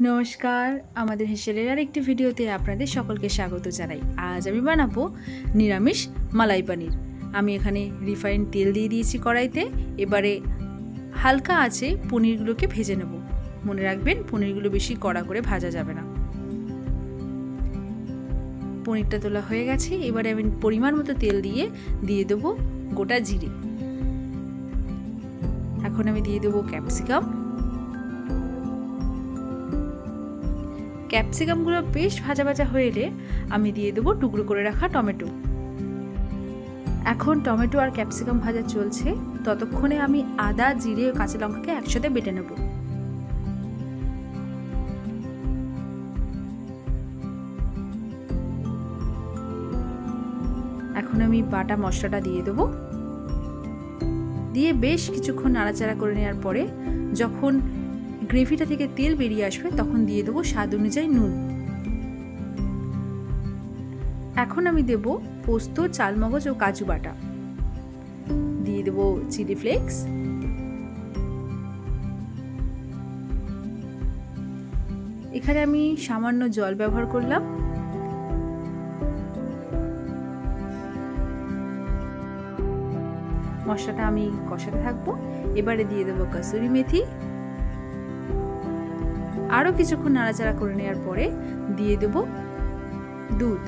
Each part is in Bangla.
নমস্কার, আমাদের হেসেলের আর একটি ভিডিওতে আপনাদের সকলকে স্বাগত জানাই। আজ আমি বানাবো নিরামিষ মালাই পানির। আমি এখানে রিফাইন তেল দিয়ে দিয়েছি কড়াইতে। এবারে হালকা আছে পনিরগুলোকে ভেজে নেব। মনে রাখবেন, পনিরগুলো বেশি কড়া করে ভাজা যাবে না। পনিরটা তোলা হয়ে গেছে। এবারে আমি পরিমাণ মতো তেল দিয়ে দিয়ে দেবো গোটা জিরে। এখন আমি দিয়ে দেবো ক্যাপসিকাম। ক্যাপসিকামগুলো বেশ ভাজা ভাজা হয়ে এলে আমি দিয়ে দেবো টুকরো করে রাখা টমেটো। এখন টমেটো আর ক্যাপসিকাম ভাজা চলছে। ততক্ষণে আমি আদা, জিরে ও কাঁচা লঙ্কাকে একসাথে বেটে নেব। এখন আমি বাটা মশলাটা দিয়ে দেবো। দিয়ে বেশ কিছুক্ষণ নাড়াচাড়া করে নেওয়ার পরে যখন গ্রেভিটা থেকে তেল বেরিয়ে আসবে, তখন দিয়ে দেবো স্বাদ অনুযায়ী নুন। এখন আমি দেব পোস্ত, চালমগজ ও কাজু বাটা। দিয়ে দেবো চিলি ফ্লেক্স। এখানে আমি সামান্য জল ব্যবহার করলাম। মশলাটা আমি কষাতে থাকব। এবারে দিয়ে দেবো কসুরি মেথি। আরও কিছুক্ষণ নাড়াচাড়া করে নেওয়ার পরে দিয়ে দেব দুধ।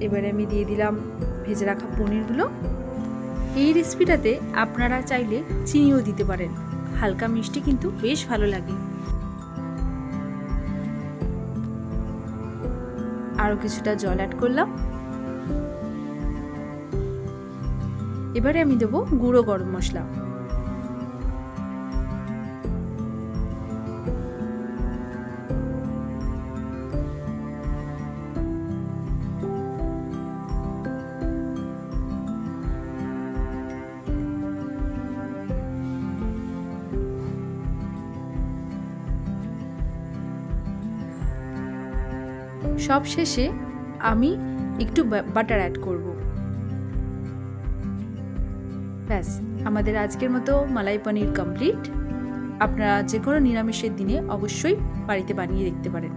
এবারে আমি দিয়ে দিলাম ভেজে রাখা পনিরগুলো। এই রেসিপিটাতে আপনারা চাইলে চিনিও দিতে পারেন। হালকা মিষ্টি কিন্তু বেশ ভালো লাগে। আরও কিছুটা জল অ্যাড করলাম। এবারে আমি দেবো গুঁড়ো গরম মশলা। সব শেষে আমি একটু বাটার অ্যাড করব। ব্যাস, আমাদের আজকের মতো মালাই পনির কমপ্লিট আপনারা যে কোনো নিরামিষের দিনে অবশ্যই বাড়িতে বানিয়ে দেখতে পারেন।